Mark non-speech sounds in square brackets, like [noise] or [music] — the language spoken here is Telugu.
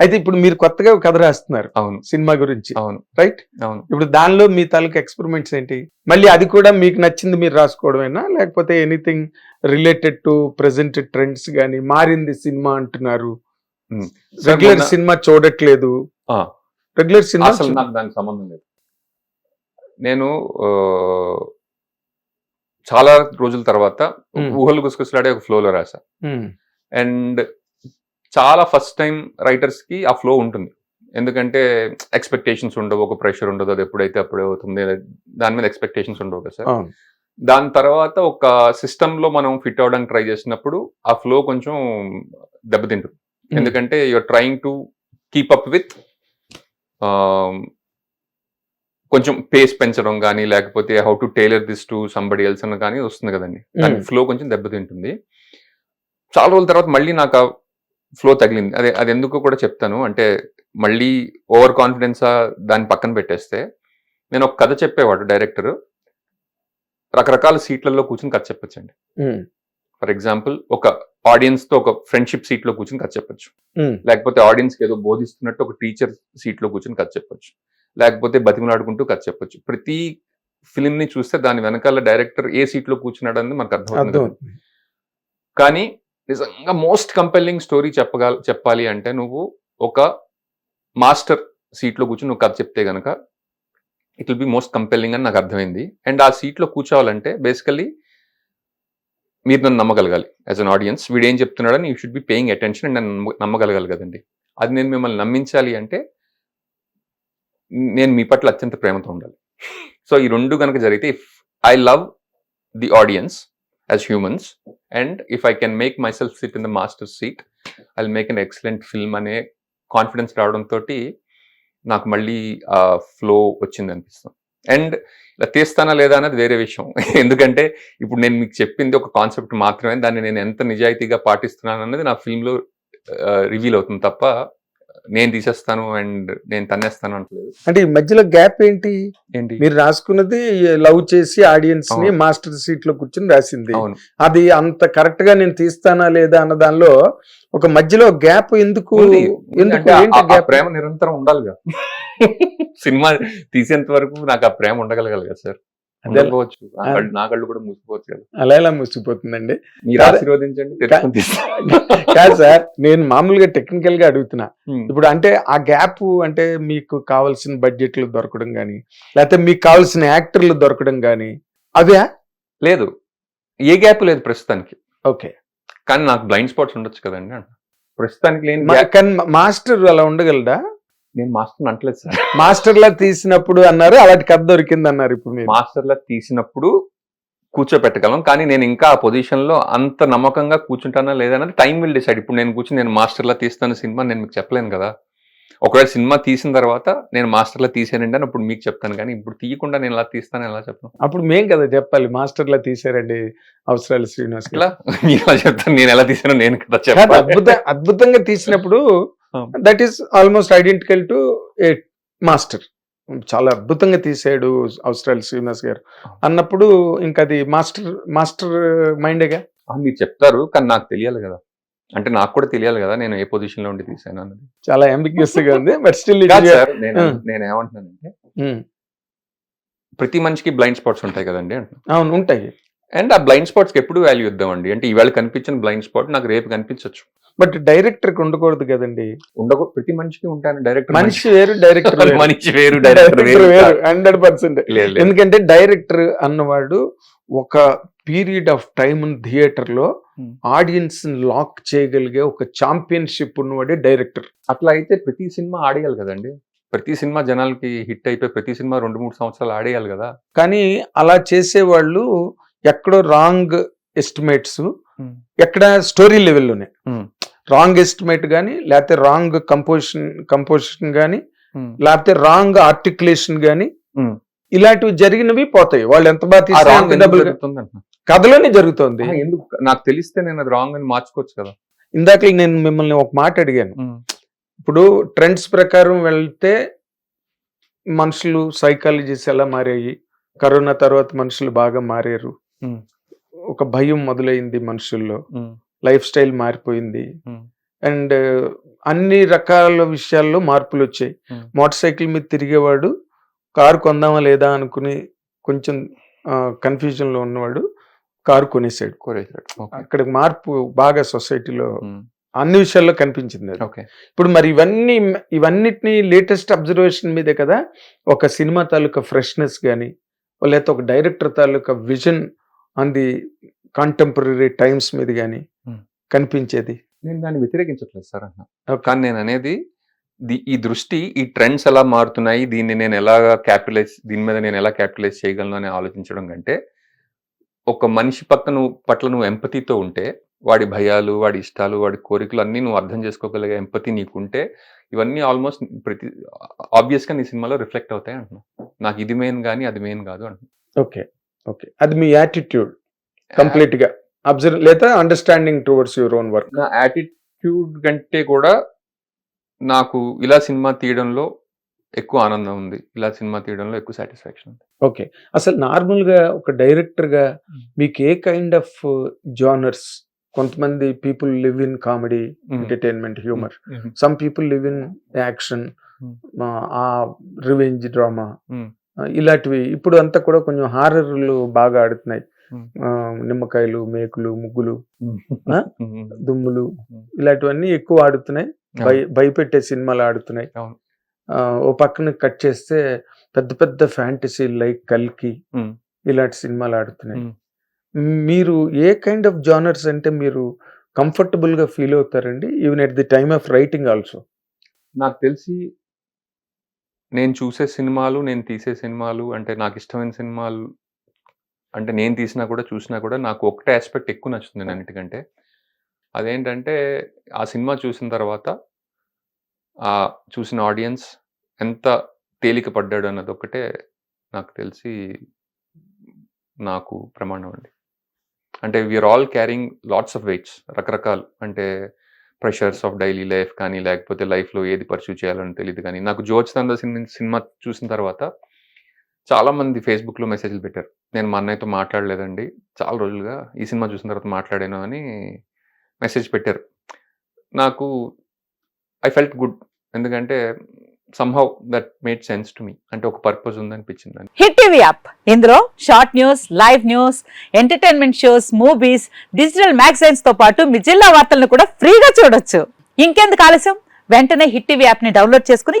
అయితే ఇప్పుడు మీరు కొత్తగా ఒక కథ రాస్తున్నారు. అవును. సినిమా గురించి. అవును. రైట్? అవును. ఇప్పుడు దానిలో మీ తాలూకు ఎక్స్పెరిమెంట్స్ ఏంటి? మళ్ళీ అది కూడా మీకు నచ్చింది మీరు రాసుకోవడమేనా? లేకపోతే anything related to present trends కానీ మారింది సినిమా అంటున్నారు. రెగ్యులర్ సినిమా చూడట్లేదు. రెగ్యులర్ సినిమా అసలు నాకు దానికి సంబంధం లేదు. నేను చాలా రోజుల తర్వాత. ఊహలు గుసగుసలాడే ఒక ఫ్లోలో రాసా Hmm. అండ్ చాలా ఫస్ట్ టైం రైటర్స్కి ఆ ఫ్లో ఉంటుంది. ఎందుకంటే ఎక్స్పెక్టేషన్స్ ఉండవు ఒక ప్రెషర్ ఉండదు అది ఎప్పుడైతే అప్పుడే అవుతుంది దాని మీద ఎక్స్పెక్టేషన్స్ ఉండవు కదా సార్. దాని తర్వాత ఒక సిస్టమ్లో మనం ఫిట్ అవడానికి ట్రై చేసినప్పుడు ఆ ఫ్లో కొంచెం దెబ్బతింటుంది. Hmm. ఎందుకంటే you are trying to keep up with కొంచెం పేస్ పెంచడం కానీ లేకపోతే how to tailor this to somebody else అన్న కానీ వస్తుంది కదండి. దాని Hmm. ఫ్లో కొంచెం దెబ్బతింటుంది. చాలా రోజుల తర్వాత మళ్ళీ నాకు ఫ్లో తగిలింది. అదే అది ఎందుకు కూడా చెప్తాను. అంటే మళ్ళీ ఓవర్ కాన్ఫిడెన్సా దాన్ని పక్కన పెట్టేస్తే నేను ఒక కథ చెప్పేవాడు డైరెక్టర్. రకరకాల సీట్లలో కూర్చుని కథ చెప్పొచ్చండి. ఫర్ ఎగ్జాంపుల్ ఒక ఆడియన్స్తో ఒక ఫ్రెండ్షిప్ సీట్లో కూర్చుని కథ చెప్పొచ్చు. లేకపోతే ఆడియన్స్కి ఏదో బోధిస్తున్నట్టు ఒక టీచర్ సీట్లో కూర్చుని కథ చెప్పొచ్చు. లేకపోతే బతిమలాడుకుంటూ కథ చెప్పొచ్చు. ప్రతి ఫిలిం ని చూస్తే దాని వెనకాల డైరెక్టర్ ఏ సీట్లో కూర్చున్నాడు అనేది మనకు అర్థమవుతుంది. అర్థం. కానీ నిజంగా మోస్ట్ కంపెల్లింగ్ స్టోరీ చెప్పగల చెప్పాలి అంటే నువ్వు ఒక మాస్టర్ సీట్లో కూర్చుని నువ్వు కథ చెప్తే గనక it will be most compelling అని నాకు అర్థమైంది. అండ్ ఆ సీట్లో కూర్చోవాలంటే బేసికల్లీ మీరు నన్ను నమ్మగలగాలి. యాజ్ అన్ ఆడియన్స్ వీడు ఏం చెప్తున్నాడని you should be paying attention and నన్ను నమ్మగలగాలి కదండి. అది నేను మిమ్మల్ని నమ్మించాలి అంటే నేను మీ పట్ల అత్యంత ప్రేమతో ఉండాలి. సో ఈ రెండు కనుక జరిగితే if I love the audience as humans and if I can make myself sit in the master i'll make make excellent film film అనే కాన్ఫిడెన్స్ రావడంతో నాకు మళ్ళీ ఆ ఫ్లో వచ్చింది అనిపిస్తుంది. అండ్ ఇలా తీస్తానా లేదా అనేది వేరే విషయం. [laughs] ఎందుకంటే ఇప్పుడు నేను మీకు చెప్పింది ఒక కాన్సెప్ట్ మాత్రమే దాన్ని నేను ఎంత నిజాయితీగా పాటిస్తున్నాను అన్నది నా ఫిల్మ్లో రివీల్ అవుతుంది తప్ప నేను తీసేస్తాను అండ్ నేను తన్నేస్తాను అంటలేదు అంటే ఈ మధ్యలో గ్యాప్ ఏంటి? ఏంటి? మీరు రాసుకున్నది లవ్ చేసి ఆడియన్స్ని. మాస్టర్ సీట్లో కూర్చుని రాసింది. అవును. అది అంత కరెక్ట్గా నేను తీస్తానా లేదా అన్న దానిలో ఒక మధ్యలో గ్యాప్ ఎందుకు ఉంది. ఎందుకు అంటే ఆ- ఏంటి ఆ గ్యాప్? ప్రేమ నిరంతరం ఉండాలిగా [laughs] సినిమా తీసేంత వరకు నాకు ఆ ప్రేమ ఉండగలగాలి కదా సార్. అదే. కూడా మూసిపోవచ్చు అలా ఎలా ముసిపోతుందండి మీరు. ఆశీర్వదించండి. [laughs] కాదు సార్ నేను మామూలుగా టెక్నికల్గా అడుగుతున్నా. ఇప్పుడు అంటే ఆ గ్యాప్ అంటే మీకు కావాల్సిన బడ్జెట్లు దొరకడం కానీ లేకపోతే మీకు కావాల్సిన యాక్టర్లు దొరకడం కానీ అవే లేదు ఏ గ్యాప్ లేదు ప్రస్తుతానికి ఓకే కానీ నాకు బ్లైండ్ స్పాట్స్ ఉండొచ్చు కదండి. ప్రస్తుతానికి లేని కానీ మాస్టర్ అలా ఉండగలదా నేను మాస్టర్ అంటలేదు సార్. మాస్టర్ లా తీసినప్పుడు అన్నారు అలాంటి కథ దొరికింది అన్నారు ఇప్పుడు మీరు. మాస్టర్ లా తీసినప్పుడు కూర్చోపెట్టగలం కానీ నేను ఇంకా ఆ పొజిషన్లో అంత నమ్మకంగా కూర్చుంటానా లేదా అనేది టైం విల్ డిసైడ్. ఇప్పుడు నేను కూర్చుని నేను మాస్టర్ లా తీస్తాను సినిమా నేను మీకు చెప్పలేను కదా. ఒకవేళ సినిమా తీసిన తర్వాత నేను మాస్టర్ లా తీసానండి అని అప్పుడు మీకు చెప్తాను కానీ ఇప్పుడు తీయకుండా నేను ఎలా తీస్తాను ఎలా చెప్పను? అప్పుడు మేం కదా చెప్పాలి మాస్టర్ లా తీసారండి అవసరాలు శ్రీనివాస్. ఇలా [laughs] మీరు ఎలా చెప్తాను నేను ఎలా తీసానో నేను కదా చెప్పాలి. అద్భుత అద్భుతంగా తీసినప్పుడు. That is almost identical to a master చాలా అద్భుతంగా తీసాడు అవసరాలు శ్రీనివాస్ గారు. అన్నప్పుడు ఇంకా అది మాస్టర్ మాస్టర్ మైండేగా? మీరు చెప్తారు కానీ నాకు తెలియాలి కదా. అంటే నాకు కూడా తెలియాలి కదా నేను ఏ పొజిషన్లో ఉండి తీసాను అన్నది. చాలా అంబిగ్యూస్గా ఉంది బట్ స్టిల్ నేను Hmm. నేను ఏమంటున్నానంటే ప్రతి మనిషికి బ్లైండ్ స్పాట్స్ ఉంటాయి కదండి. అవును ఉంటాయి. అండ్ ఆ బ్లైండ్ స్పాట్స్ ఎప్పుడు వాల్యూ ఇద్దామండి? అంటే ఈవేళ కనిపించిన బ్లైండ్ స్పాట్ నాకు రేపు కనిపించవచ్చు బట్ డైరెక్టర్కి ఉండకూడదు కదండి. ఉండకు ప్రతి మనిషికి ఉంటాను. డైరెక్టర్ మనిషి వేరు డైరెక్టర్ [laughs] వేరు. మనిషి వేరు డైరెక్టర్ వేరు. వేరు హండ్రెడ్ పర్సెంట్. ఎందుకంటే డైరెక్టర్ అన్నవాడు ఒక పీరియడ్ ఆఫ్ టైం థియేటర్లో. ఆడియన్స్ లాక్ చేయగలిగే ఒక ఛాంపియన్షిప్ ఉన్నవాడే డైరెక్టర్. అట్లా అయితే ప్రతి సినిమా ఆడేయాలి కదండి. ప్రతి సినిమా జనాలకి హిట్ అయిపోయి ప్రతి సినిమా రెండు మూడు సంవత్సరాలు ఆడేయాలి కదా. కానీ అలా చేసేవాళ్ళు ఎక్కడో రాంగ్ ఎస్టిమేట్స్ ఎక్కడ స్టోరీ లెవెల్లోనే. రాంగ్ ఎస్టిమేట్ కానీ లేకపోతే రాంగ్ కంపోజిషన్ కంపోజిషన్ కానీ లేకపోతే రాంగ్ ఆర్టికులేషన్ కానీ Hmm. ఇలాంటివి జరిగినవి పోతాయి. వాళ్ళు ఎంత బాగా డబ్బులు. కథలోనే జరుగుతోంది. ఎందుకు? నాకు తెలిస్తే నేను అది రాంగ్ అని మార్చుకోవచ్చు కదా. ఇందాక నేను మిమ్మల్ని ఒక మాట అడిగాను. ఇప్పుడు ట్రెండ్స్ ప్రకారం వెళ్తే మనుషులు సైకాలజీస్ ఎలా మారాయి? కరోనా తర్వాత మనుషులు బాగా మారారు. Hmm. ఒక భయం మొదలైంది మనుషుల్లో. లైఫ్ స్టైల్ మారిపోయింది Hmm. అండ్ అన్ని రకాల విషయాల్లో మార్పులు వచ్చాయి Hmm. మోటార్ సైకిల్ మీద తిరిగేవాడు కారు కొందామా లేదా అనుకుని కొంచెం కన్ఫ్యూజన్లో ఉన్నవాడు కారు కొనేసాడు కోరేసాడు ఓకే అక్కడ మార్పు బాగా సొసైటీలో ఉమ్, అన్ని విషయాల్లో కనిపించింది అది. ఓకే ఇప్పుడు మరి ఇవన్నీ ఇవన్నిటిని లేటెస్ట్ అబ్జర్వేషన్ మీదే కదా ఒక సినిమా తాలూకా ఫ్రెష్నెస్ కానీ లేకపోతే ఒక director taluka vision on the contemporary times మీద కానీ Hmm. కనిపించేది? నేను దాన్ని వ్యతిరేకించట్లేదు సార్ అన్న. కానీ నేను అనేది ఈ దృష్టి ఈ ట్రెండ్స్ ఎలా మారుతున్నాయి దీన్ని నేను ఎలాగా క్యాపిటలైజ్ దీని మీద నేను ఎలా క్యాపిటలైజ్ చేయగలను అని ఆలోచించడం కంటే ఒక మనిషి పక్క నువ్వు పట్ల నువ్వు ఎంపతితో ఉంటే వాడి భయాలు వాడి ఇష్టాలు వాడి కోరికలు అన్నీ నువ్వు అర్థం చేసుకోగలిగే ఎంపతి నీకుంటే ఇవన్నీ ఆల్మోస్ట్ ప్రతి ఆబ్వియస్గా నీ సినిమాలో రిఫ్లెక్ట్ అవుతాయి అంటున్నా. నాకు ఇది మెయిన్ కానీ అది మెయిన్ కాదు అంటున్నా. ఓకే. ఓకే. అది మీ యాటిట్యూడ్ కంప్లీట్గా. అబ్జర్వ్ లేదా understanding towards your own work నా యాటిట్యూడ్ కంటే కూడా నాకు ఇలా సినిమా తీయడంలో ఎక్కువ ఆనందం ఉంది. ఇలా సినిమా తీయడంలో ఎక్కువ సాటిస్ఫాక్షన్ ఉంది. ఓకే. అసలు నార్మల్గా ఒక డైరెక్టర్గా మీకు ఏ కైండ్ ఆఫ్ జానర్స్ కొంతమంది people live in comedy entertainment humour some people live in action Hmm. ఆ రివెంజ్ డ్రామా Hmm. ఇలాంటివి. ఇప్పుడు అంతా కూడా కొంచెం హారర్లు బాగా ఆడుతున్నాయి. Hmm. నిమ్మకాయలు మేకులు ముగ్గులు. దుమ్ములు. ఇలాంటివన్నీ ఎక్కువ ఆడుతున్నాయి. భయ భయపెట్టే సినిమాలు ఆడుతున్నాయి. ఓ పక్కన కట్ చేస్తే పెద్ద పెద్ద ఫ్యాంటసీ లైక్ కల్కి. ఇలాంటి సినిమాలు ఆడుతున్నాయి. మీరు ఏ కైండ్ ఆఫ్ జానర్స్ అంటే మీరు కంఫర్టబుల్గా ఫీల్ అవుతారండి? Even at the time of writing also. నాకు తెలిసి నేను చూసే సినిమాలు నేను తీసే సినిమాలు అంటే నాకు ఇష్టమైన సినిమాలు అంటే నేను తీసినా కూడా చూసినా కూడా నాకు ఒకటే ఆస్పెక్ట్ ఎక్కువ నచ్చుతుంది నేను అన్నిటికంటే. అదేంటంటే ఆ సినిమా చూసిన తర్వాత ఆ చూసిన ఆడియన్స్ ఎంత తేలిక పడ్డాడు అన్నది ఒకటే నాకు తెలిసి నాకు ప్రమాణం అండి. అంటే we're all carrying lots of weights రకరకాలు. అంటే ప్రెషర్స్ ఆఫ్ డైలీ లైఫ్ కానీ లేకపోతే లైఫ్లో ఏది పర్సూ చేయాలని తెలియదు కానీ నాకు జోర్జ్ తంద సినిమా చూసిన తర్వాత చాలా మంది ఫేస్బుక్లో మెసేజ్లు పెట్టారు. నేను మా అన్నయ్యతో మాట్లాడలేదండి. చాలా రోజులుగా ఈ సినిమా చూసిన తర్వాత మాట్లాడాను అని మెసేజ్ పెట్టారు. నాకు ఐ ఫెల్ట్ గుడ్. ఎందుకంటే somehow that made sense to me. అంటే ఒక పర్పస్ ఉందనిపించింది హిట్ టీవీ యాప్. ఇందులో short news live news entertainment shows movies digital మ్యాగజైన్స్తో పాటు మీ జిల్లా వార్తలను కూడా ఫ్రీగా చూడొచ్చు. ఇంకెందుకు ఆలస్యం? వెంటనే హిట్ టీవీ యాప్ని డౌన్లోడ్ చేసుకుని